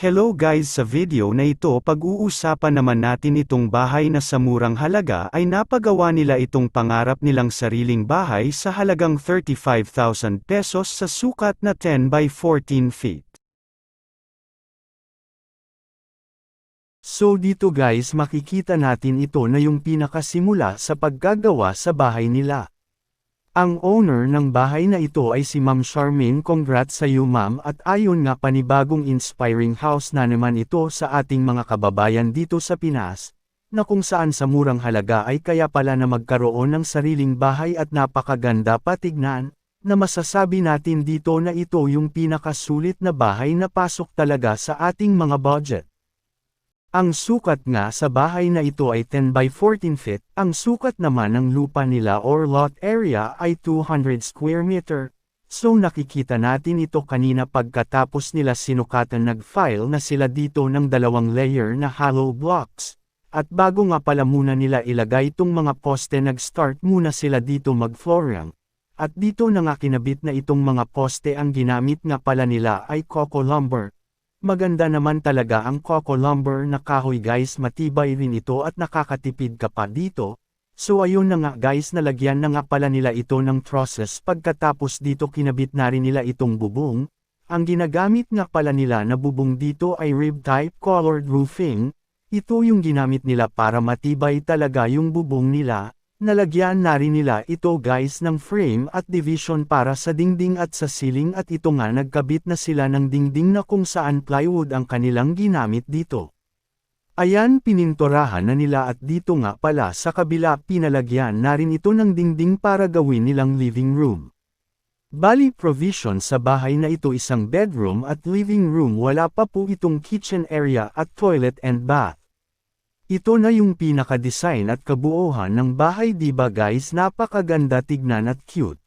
Hello guys sa video na ito pag-uusapan naman natin itong bahay na sa murang halaga ay napagawa nila itong pangarap nilang sariling bahay sa halagang 35,000 pesos sa sukat na 10 by 14 feet. So dito guys makikita natin ito na yung pinakasimula sa paggagawa sa bahay nila. Ang owner ng bahay na ito ay si Ma'am Charmaine congrats sa iyo ma'am at ayon nga panibagong inspiring house na naman ito sa ating mga kababayan dito sa Pinas, na kung saan sa murang halaga ay kaya pala na magkaroon ng sariling bahay at napakaganda patignan, na masasabi natin dito na ito yung pinakasulit na bahay na pasok talaga sa ating mga budget. Ang sukat nga sa bahay na ito ay 10 by 14 feet, ang sukat naman ng lupa nila or lot area ay 200 square meter. So nakikita natin ito kanina pagkatapos nila sinukatan nag-file na sila dito ng dalawang layer na hollow blocks. At bago nga pala muna nila ilagay itong mga poste nag-start muna sila dito mag-flooring. At dito na nga kinabit na itong mga poste ang ginamit nga pala nila ay coco lumber. Maganda naman talaga ang coco lumber na kahoy guys matibay rin ito at nakakatipid ka pa dito. So ayun na nga guys nalagyan na nga pala nila ito ng trusses pagkatapos dito kinabit na rin nila itong bubong. Ang ginagamit nga pala nila na bubong dito ay rib type colored roofing. Ito yung ginamit nila para matibay talaga yung bubong nila. Nalagyan na rin nila ito guys ng frame at division para sa dingding at sa ceiling at ito nga nagkabit na sila ng dingding na kung saan plywood ang kanilang ginamit dito. Ayan pinintorahan na nila at dito nga pala sa kabila pinalagyan na rin ito ng dingding para gawin nilang living room. Bali provision sa bahay na ito isang bedroom at living room wala pa po itong kitchen area at toilet and bath. Ito na yung pinaka-design at kabuuhan ng bahay diba guys napakaganda tignan at cute.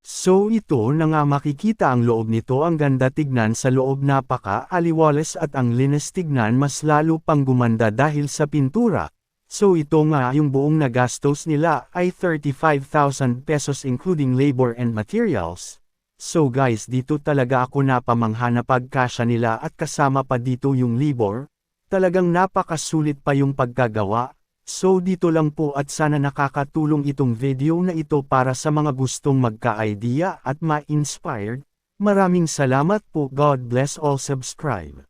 So ito na nga makikita ang loob nito ang ganda tignan sa loob napaka aliwales at ang linis tignan mas lalo pang gumanda dahil sa pintura. So ito nga yung buong nagastos nila ay 35,000 pesos including labor and materials. So guys dito talaga ako napamangha na pagkasya nila at kasama pa dito yung labor, Talagang napakasulit pa yung pagkagawa, so dito lang po at sana nakakatulong itong video na ito para sa mga gustong magka-idea at ma-inspired. Maraming salamat po God bless all subscribe.